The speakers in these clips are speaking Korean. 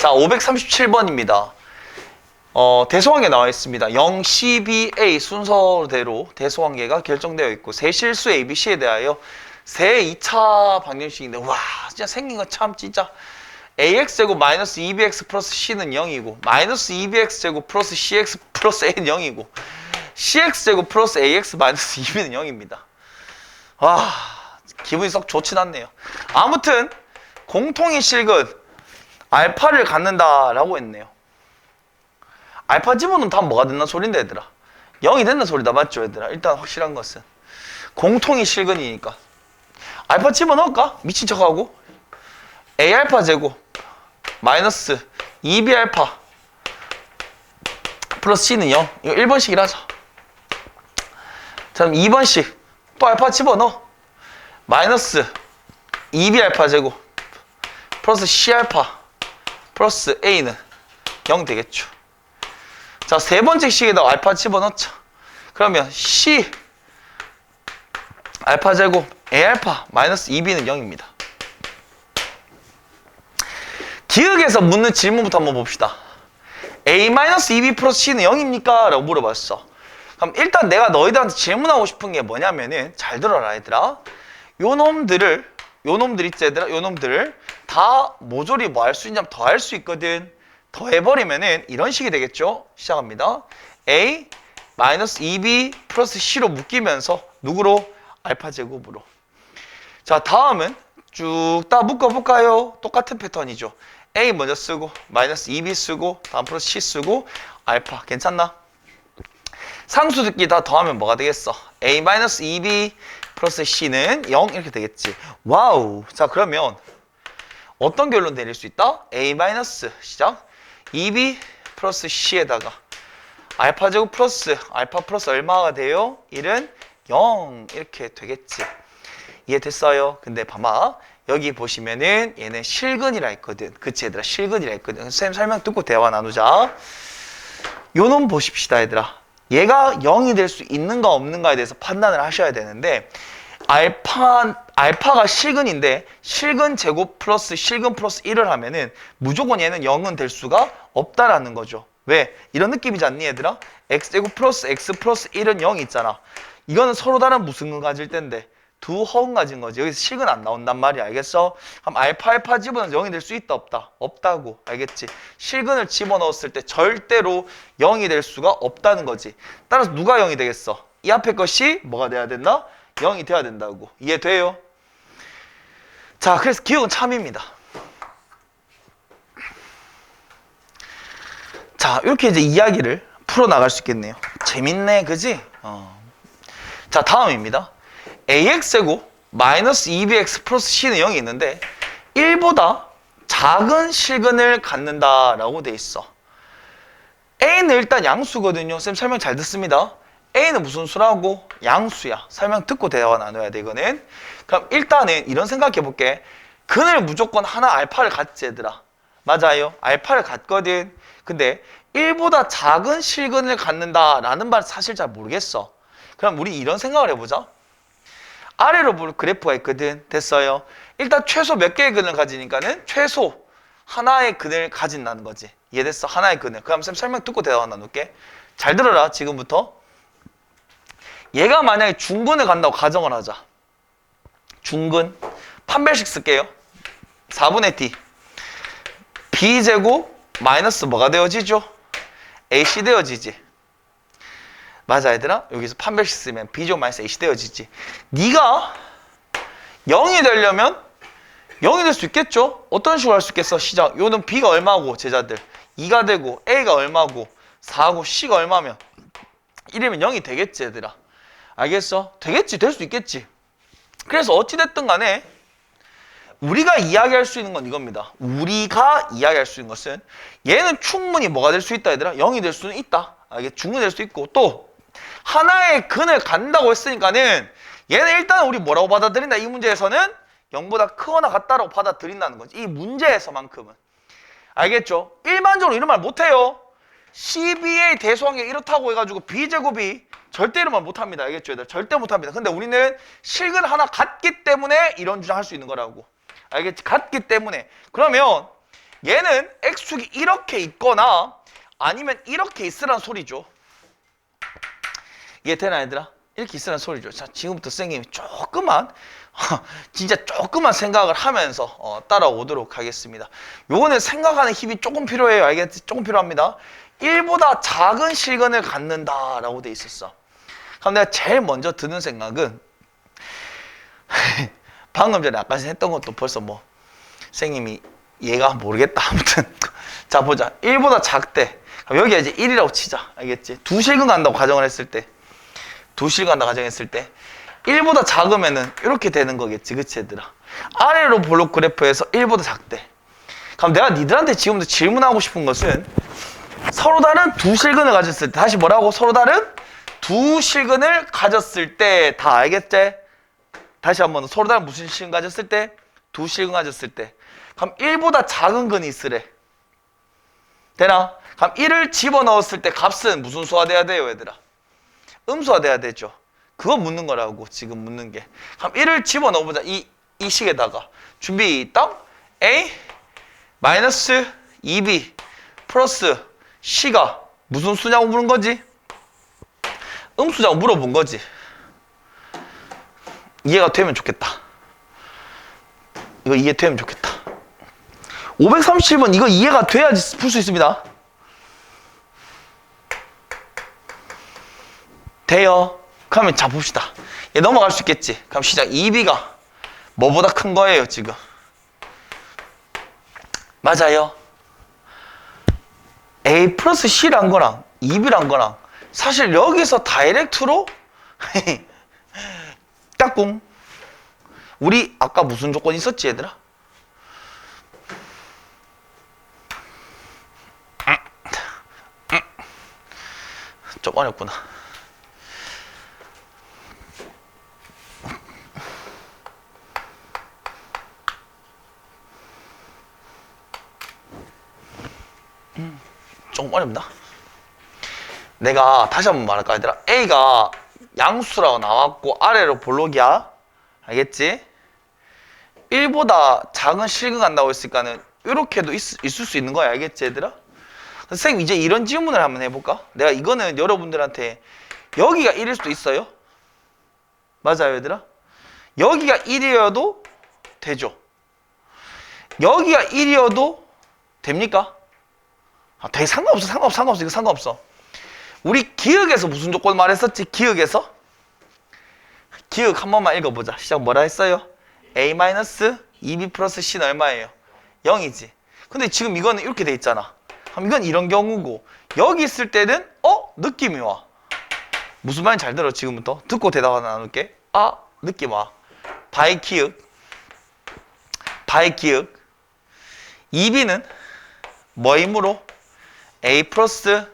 자, 537번입니다. 어, 대소관계 나와 있습니다. 0, 12, A 순서대로 대소관계가 결정되어 있고 세 실수 ABC에 대하여 세 2차 방정식인데 와 진짜 생긴 거 참 진짜 AX제곱 마이너스 2BX 플러스 C는 0이고 마이너스 2BX 제곱 플러스 CX 플러스 A는 0이고 CX제곱 플러스 AX 마이너스 2B는 0입니다. 와 기분이 썩 좋진 않네요. 아무튼 공통의 실근 알파를 갖는다라고 했네요. 알파 집어넣으면 다 뭐가 된다 소린데 얘들아. 0이 된다 소리다 맞죠 얘들아? 일단 확실한 것은. 공통이 실근이니까. 알파 집어넣을까? 미친 척하고. A 알파 제곱 마이너스 2B 알파 플러스 C는 0 이거 1번씩이라 하자. 자 그럼 2번씩 또 알파 집어넣어. 마이너스 2B 알파 제곱 플러스 C 알파 플러스 A는 0 되겠죠 자, 세 번째 식에다 알파 집어넣자. 그러면 C 알파 제곱 A 알파 마이너스 2B는 0입니다. 기억에서 묻는 질문부터 한번 봅시다. A 마이너스 2B 플러스 C는 0입니까? 라고 물어봤어. 그럼 일단 내가 너희들한테 질문하고 싶은 게 뭐냐면은 잘 들어라 얘들아. 요 놈들을 요 놈들 있지 얘들아 요 놈들을 다 모조리 뭐 할 수 있냐면 더 할 수 있거든. 더 해버리면은 이런 식이 되겠죠. 시작합니다. A 마이너스 2B 플러스 C로 묶이면서 누구로? 알파 제곱으로. 자 다음은 쭉 다 묶어볼까요? 똑같은 패턴이죠. A 먼저 쓰고 마이너스 2B 쓰고 다음 플러스 C 쓰고 알파 괜찮나? 상수들끼리 다 더하면 뭐가 되겠어? A 마이너스 2B 플러스 C는 0 이렇게 되겠지. 와우. 자 그러면 어떤 결론 내릴 수 있다? A 마이너스 시작. 2b 플러스 c에다가 알파 제곱 플러스 알파 플러스 얼마가 돼요? 1은 0 이렇게 되겠지. 이해됐어요? 근데 봐봐. 여기 보시면은 얘는 실근이라 했거든. 그치 얘들아? 실근이라 했거든. 선생님 설명 듣고 대화 나누자. 요 놈 보십시다 얘들아. 얘가 0이 될 수 있는가 없는가에 대해서 판단을 하셔야 되는데 알파 알파가 실근인데 실근 제곱 플러스 실근 플러스 1을 하면은 무조건 얘는 0은 될 수가 없다라는 거죠. 왜? 이런 느낌이지 않니 얘들아? x 제곱 플러스 x 플러스 1은 0이 있잖아. 이거는 서로 다른 무슨 가질 텐데 두 허운 가진 거지. 여기서 실근 안 나온단 말이야. 알겠어? 그럼 알파 알파 집어넣으면 0이 될 수 있다 없다? 없다고. 알겠지? 실근을 집어넣었을 때 절대로 0이 될 수가 없다는 거지. 따라서 누가 0이 되겠어? 이 앞에 것이 뭐가 돼야 된다? 0이 돼야 된다고. 이해돼요? 자, 그래서 기억은 참입니다. 자, 이렇게 이제 이야기를 풀어나갈 수 있겠네요. 재밌네, 그지? 어. 자, 다음입니다. ax제곱 마이너스 2bx 플러스 c는 0이 있는데 1보다 작은 실근을 갖는다라고 돼 있어. a는 일단 양수거든요. 쌤 설명 잘 듣습니다. A는 무슨 수라고? 양수야. 설명 듣고 대화 나눠야 돼, 이거는. 그럼 일단은 이런 생각해 볼게. 근을 무조건 하나 알파를 갖지, 얘들아. 맞아요. 알파를 갖거든. 근데 1보다 작은 실근을 갖는다라는 말 사실 잘 모르겠어. 그럼 우리 이런 생각을 해보자. 아래로 볼 그래프가 있거든. 됐어요. 일단 최소 몇 개의 근을 가지니까는 최소 하나의 근을 가진다는 거지. 이해됐어? 하나의 근을. 그럼 쌤 설명 듣고 대화 나눌게. 잘 들어라, 지금부터. 얘가 만약에 중근을 간다고 가정을 하자. 중근. 판별식 쓸게요. 4분의 d. b제곱 마이너스 뭐가 되어지죠? ac 되어지지. 맞아 얘들아? 여기서 판별식 쓰면 b제곱 마이너스 ac 되어지지. 네가 0이 되려면 0이 될 수 있겠죠? 어떤 식으로 할 수 있겠어? 시작. 요는 b가 얼마고 제자들. 2가 되고 a가 얼마고 4고 c가 얼마면 1이면 0이 되겠지 얘들아. 알겠어? 되겠지. 될 수 있겠지. 그래서 어찌됐든 간에 우리가 이야기할 수 있는 건 이겁니다. 우리가 이야기할 수 있는 것은 얘는 충분히 뭐가 될 수 있다 얘들아? 0이 될 수는 있다. 알겠? 중근이 될 수 있고 또 하나의 근을 간다고 했으니까는 얘는 일단 우리 뭐라고 받아들인다? 이 문제에서는 0보다 크거나 같다라고 받아들인다는 거지. 이 문제에서만큼은. 알겠죠? 일반적으로 이런 말 못해요. CBA 대소관계 이렇다고 해가지고 B제곱이 절대 이런 말 못합니다. 알겠죠? 얘들? 절대 못합니다. 근데 우리는 실근 하나 같기 때문에 이런 주장 할 수 있는 거라고. 알겠지? 같기 때문에. 그러면 얘는 x축이 이렇게 있거나 아니면 이렇게 있으란 소리죠. 이해 되나 얘들아? 이렇게 있으란 소리죠. 자 지금부터 선생님이 조금만 진짜 조금만 생각을 하면서 어, 따라오도록 하겠습니다. 요거는 생각하는 힘이 조금 필요해요. 알겠지? 조금 필요합니다. 1보다 작은 실근을 갖는다라고 돼 있었어. 그럼 내가 제일 먼저 드는 생각은 방금 전에 아까 했던 것도 벌써 뭐 선생님이 얘가 모르겠다. 아무튼 자 보자. 1보다 작대. 그럼 여기가 이제 1이라고 치자. 알겠지? 두 실근 간다고 가정을 했을 때. 두 실근 간다 가정했을 때 1보다 작으면은 이렇게 되는 거겠지. 그치 얘들아? 아래로 블록 그래프에서 1보다 작대. 그럼 내가 니들한테 지금부터 질문하고 싶은 것은 서로 다른 두 실근을 가졌을 때 다시 뭐라고 서로 다른 두 실근을 가졌을 때 다 알겠지? 다시 한번 서로 다른 무슨 실근 가졌을 때? 두 실근 가졌을 때 그럼 1보다 작은 근이 있으래 되나? 그럼 1을 집어넣었을 때 값은 무슨 수가 돼야 돼요 얘들아? 음수가 돼야 되죠 그거 묻는 거라고 지금 묻는 게 그럼 1을 집어넣어보자 이, 이 식에다가 준비 딱 A 마이너스 2B 플러스 C가 무슨 수냐고 물은 거지? 음수냐고 물어본 거지. 이해가 되면 좋겠다. 이거 이해되면 좋겠다. 530은 이거 이해가 돼야지 풀 수 있습니다. 돼요. 그러면 자 봅시다. 얘 넘어갈 수 있겠지? 그럼 시작. 2B가 뭐보다 큰 거예요 지금? 맞아요 A 플러스 C란 거랑 2B란 거랑 사실 여기서 다이렉트로 딱꿍 우리 아까 무슨 조건 있었지 얘들아? 좀 어렵구나 조금 어렵다. 내가 다시 한번 말할까 얘들아 A가 양수라고 나왔고 아래로 볼록이야 알겠지? 1보다 작은 실근 간다고 했으니까는 이렇게도 있, 있을 수 있는 거야 알겠지 얘들아? 선생님 이제 이런 질문을 한번 해볼까? 내가 이거는 여러분들한테 여기가 1일 수도 있어요 맞아요 얘들아? 여기가 1이어도 되죠 여기가 1이어도 됩니까? 아, 되게 상관없어, 상관없어, 상관없어, 이거 상관없어. 우리 기억에서 무슨 조건 말했었지? 기억에서? 기억 한 번만 읽어보자. 시작 뭐라 했어요? A 마이너스 2B 플러스 C는 얼마예요? 0이지. 근데 지금 이거는 이렇게 돼 있잖아. 그럼 이건 이런 경우고 여기 있을 때는 어? 느낌이 와. 무슨 말인지 잘 들어 지금부터. 듣고 대답 나눌게. 아 느낌 와. 바이 기억. 바이 기억. 2B는 뭐이므로? A 플러스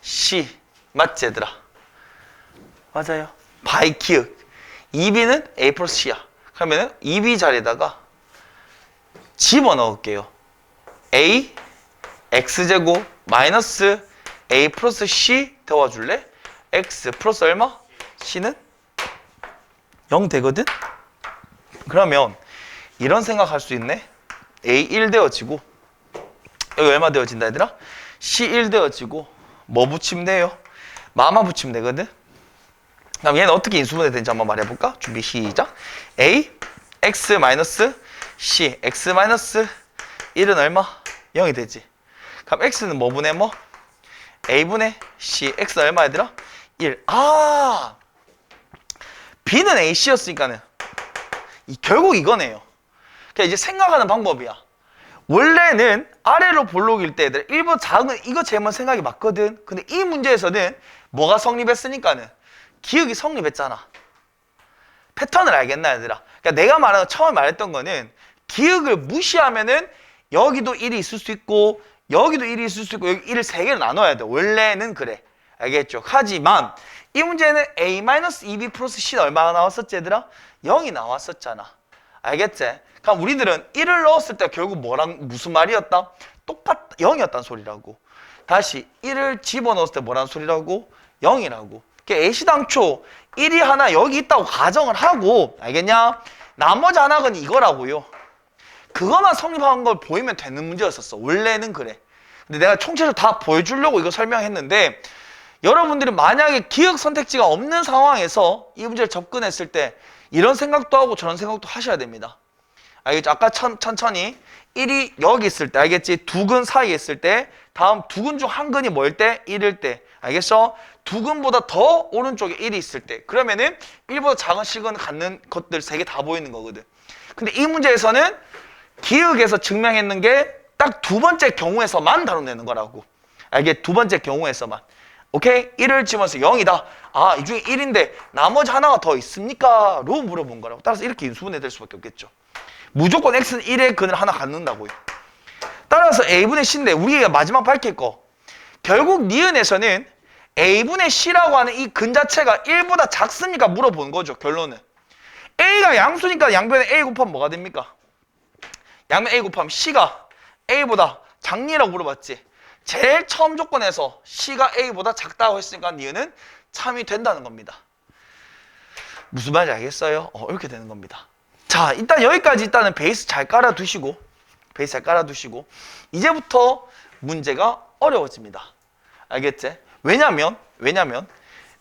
C 맞지 얘들아? 맞아요 바이 기억 2B는 A 플러스 C야 그러면은 2B 자리에다가 집어넣을게요 A X제곱 마이너스 A 플러스 C 데워줄래? X 플러스 얼마? C는 0 되거든? 그러면 이런 생각할 수 있네 A 1 되어지고 여기 얼마 되어진다 얘들아? C1 되어지고 뭐 붙이면 돼요? 마마 붙이면 되거든? 그럼 얘는 어떻게 인수분해 되는지 한번 말해볼까? 준비 시작 A X 마이너스 C X 마이너스 1은 얼마? 0이 되지 그럼 X는 뭐 분의 뭐? A분의 C X 얼마 얘들아? 1 아! B는 AC였으니까는 이, 결국 이거네요 그러니까 이제 생각하는 방법이야 원래는 아래로 볼록일 때 애들 1번 작은 이거 제만 생각이 맞거든. 근데 이 문제에서는 뭐가 성립했으니까는 기억이 성립했잖아. 패턴을 알겠나 얘들아? 그러니까 내가 말하는 처음에 말했던 거는 기억을 무시하면은 여기도 1이 있을 수 있고 여기도 1이 있을 수 있고 여기 1을 3개로 나눠야 돼. 원래는 그래. 알겠죠? 하지만 이 문제는 A-2B 플러스 C는 얼마나 나왔었지 얘들아? 0이 나왔었잖아. 알겠지? 그럼 우리들은 1을 넣었을 때 결국 뭐랑 무슨 말이었다? 똑같 0이었단 소리라고. 다시 1을 집어넣었을 때 뭐란 소리라고? 0이라고. 그러니까 A시당초 1이 하나 여기 있다고 가정을 하고 알겠냐? 나머지 하나는 이거라고요. 그것만 성립한 걸 보이면 되는 문제였었어. 원래는 그래. 근데 내가 총체적으로 다 보여주려고 이거 설명했는데 여러분들이 만약에 기억 선택지가 없는 상황에서 이 문제를 접근했을 때 이런 생각도 하고 저런 생각도 하셔야 됩니다. 알겠죠? 아까 천, 천천히 1이 여기 있을 때 알겠지? 두 근 사이에 있을 때 다음 두 근 중 한 근이 뭐일 때? 1일 때 알겠어? 두 근보다 더 오른쪽에 1이 있을 때 그러면은 1보다 작은 시간을 갖는 것들 세 개 다 보이는 거거든 근데 이 문제에서는 기억에서 증명했는 게 딱 두 번째 경우에서만 다뤄내는 거라고 알겠? 두 번째 경우에서만 오케이? 1을 집어서 0이다 아 이 중에 1인데 나머지 하나가 더 있습니까? 로 물어본 거라고 따라서 이렇게 인수분해 될 수밖에 없겠죠 무조건 x는 1의 근을 하나 갖는다고요. 따라서 a분의 c인데 우리가 마지막 거 결국 니은에서는 a분의 c라고 하는 이 근 자체가 1보다 작습니까? 물어보는 거죠. 결론은. a가 양수니까 양변에 a 곱하면 뭐가 됩니까? 양변 a 곱하면 c가 a보다 작니라고 물어봤지. 제일 처음 조건에서 c가 a보다 작다고 했으니까 니은은 참이 된다는 겁니다. 무슨 말인지 알겠어요? 어, 이렇게 되는 겁니다. 자, 일단 여기까지 일단은 베이스 잘 깔아두시고, 베이스 잘 깔아두시고, 이제부터 문제가 어려워집니다. 알겠지? 왜냐면, 왜냐면,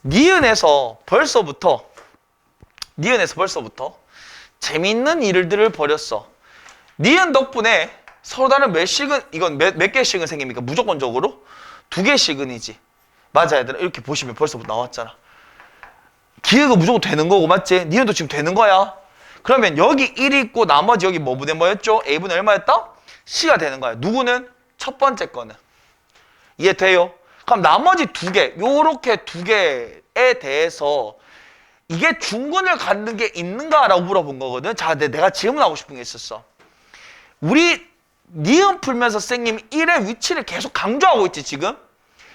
니은에서 벌써부터, 니은에서 벌써부터 재밌는 일들을 벌였어. 니은 덕분에 서로 다른 몇 식은, 이건 몇, 몇 개씩은 생깁니까? 무조건적으로? 두 개씩은이지. 맞아, 얘들아. 이렇게 보시면 벌써부터 나왔잖아. 기회가 무조건 되는 거고, 맞지? 니은도 지금 되는 거야. 그러면 여기 1이 있고 나머지 여기 뭐분의 뭐였죠? a분의 얼마였다? c가 되는 거야. 누구는? 첫 번째 거는. 이해 돼요? 그럼 나머지 두 개, 요렇게 두 개에 대해서 이게 중근을 갖는 게 있는가라고 물어본 거거든. 자, 내가 질문하고 싶은 게 있었어. 우리 니은 풀면서 선생님이 1의 위치를 계속 강조하고 있지, 지금?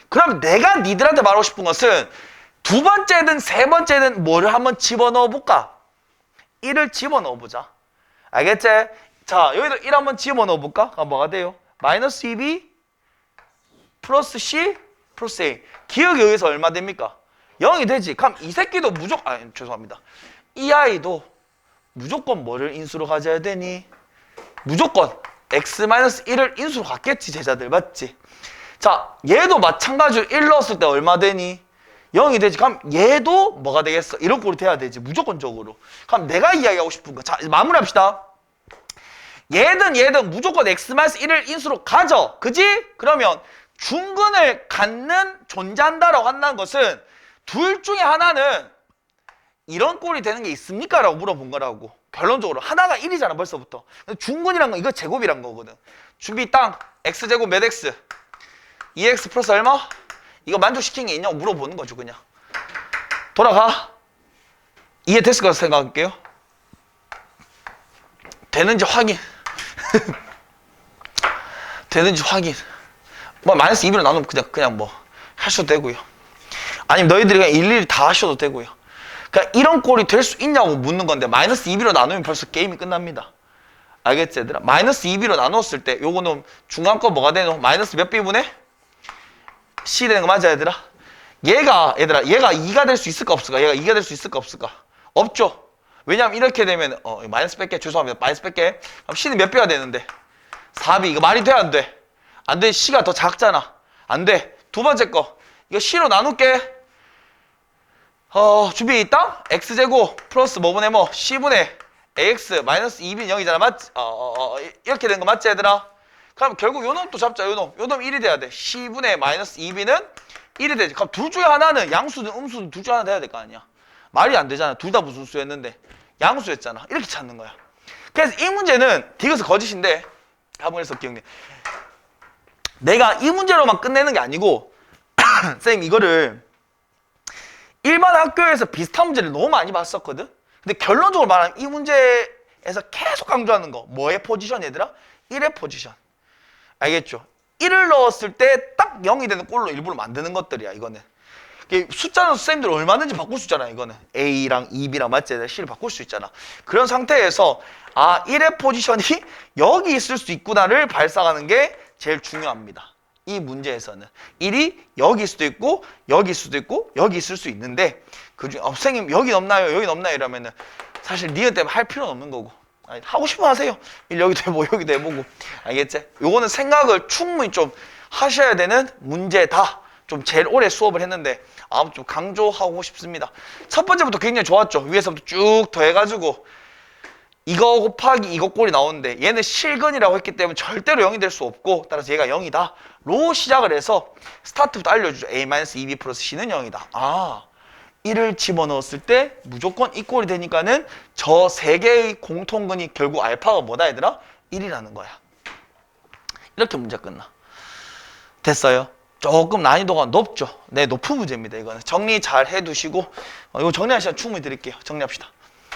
그럼 내가 니들한테 말하고 싶은 것은 두 번째든 세 번째든 뭐를 한번 집어넣어 볼까? 1을 집어넣어 보자. 알겠지? 자, 여기도 1 한번 집어넣어 볼까? 그럼 뭐가 돼요? 마이너스 2b 플러스 c 플러스 a. 기억이 여기서 얼마 됩니까? 0이 되지. 그럼 이 새끼도 무조건 아, 죄송합니다. 이 아이도 무조건 뭐를 인수로 가져야 되니? 무조건 x-1을 인수로 갖겠지, 제자들. 맞지? 자, 얘도 마찬가지로 1 넣었을 때 얼마 되니? 0이 되지. 그럼 얘도 뭐가 되겠어? 이런 꼴이 돼야 되지. 무조건적으로. 그럼 내가 이야기하고 싶은 거. 자, 마무리합시다. 얘든 얘든 무조건 x-1을 인수로 가져. 그지? 그러면 중근을 갖는 존재한다라고 한다는 것은 둘 중에 하나는 이런 꼴이 되는 게 있습니까? 라고 물어본 거라고. 결론적으로. 하나가 1이잖아, 벌써부터. 중근이란 건 이거 제곱이란 거거든. 준비 땅. x제곱 몇 x? 2x 플러스 얼마? 이거 만족시킨 게 있냐고 물어보는 거죠, 그냥. 돌아가. 이해됐을 거라 생각할게요. 되는지 확인. 되는지 확인. 뭐 마이너스 2로 나누면 그냥 그냥 뭐 하셔도 되고요. 아니면 너희들이 그냥 일일이 다 하셔도 되고요. 그러니까 이런 꼴이 될 수 있냐고 묻는 건데 마이너스 2b로 나누면 벌써 게임이 끝납니다. 알겠지 얘들아? 마이너스 2b로 나눴을 때 요거는 중간 거 뭐가 되노? 마이너스 몇 b분의? C 되는 거 맞아 얘들아? 얘가 얘들아 얘가 2가 될 수 있을까 없을까? 얘가 2가 될 수 있을까 없을까? 없죠. 왜냐면 이렇게 되면 어 마이너스 뺄게 죄송합니다. 마이너스 뺄게. 그럼 C는 몇 배가 되는데? 4b 이거 말이 돼 안 돼? 안 돼. C가 더 작잖아. 안 돼. 두 번째 거 이거 C로 나눌게. 어 준비 있다? x제곱 플러스 뭐분의 뭐 c분의 ax 마이너스 2b는 0이잖아 맞지? 어, 어, 어, 이렇게 된 거 맞지 얘들아? 그럼 결국 요 놈도 잡자 요 놈. 요 놈 1이 돼야 돼. c분의 마이너스 2b는 1이 되지. 그럼 둘 중에 하나는 양수든 음수든 둘 중에 하나 돼야 될 거 아니야. 말이 안 되잖아. 둘 다 무슨 수였는데. 양수였잖아. 이렇게 찾는 거야. 그래서 이 문제는 디귿스 거짓인데 가문에서 기억내. 내가 이 문제로만 끝내는 게 아니고 쌤 이거를 일반 학교에서 비슷한 문제를 너무 많이 봤었거든. 근데 결론적으로 말하면 이 문제에서 계속 강조하는 거 뭐의 포지션 얘들아? 1의 포지션. 알겠죠? 1을 넣었을 때 딱 0이 되는 꼴로 일부러 만드는 것들이야 이거는. 숫자는 선생님들 얼마든지 바꿀 수 있잖아 이거는. A랑 2B랑 맞지? C를 바꿀 수 있잖아. 그런 상태에서 아 1의 포지션이 여기 있을 수 있구나를 발상하는 게 제일 중요합니다. 이 문제에서는 1이 여기 수도 있고 여기 수도 있고 여기 있을 수 있는데 그중에 어, 선생님 여기 없나요? 여기 없나요? 이러면은 사실 니은 때문에 할 필요는 없는 거고 아니, 하고 싶으면 하세요. 일 여기도 해보고 여기도 해보고. 알겠지? 요거는 생각을 충분히 좀 하셔야 되는 문제다. 좀 제일 오래 수업을 했는데 아무튼 좀 강조하고 싶습니다. 첫 번째부터 굉장히 좋았죠. 위에서부터 쭉 더해가지고 이거 곱하기 이거 꼴이 나오는데 얘는 실근이라고 했기 때문에 절대로 0이 될 수 없고 따라서 얘가 0이다 로 시작을 해서 스타트부터 알려주죠 a-2b 플러스 c는 0이다 아 1을 집어넣었을 때 무조건 이 꼴이 되니까는 저 세 개의 공통근이 결국 알파가 뭐다 얘들아? 1이라는 거야. 이렇게 문제 끝나. 됐어요? 조금 난이도가 높죠? 네 높은 문제입니다 이거는. 정리 잘 해두시고 어, 이거 정리할 시간 충분히 드릴게요. 정리합시다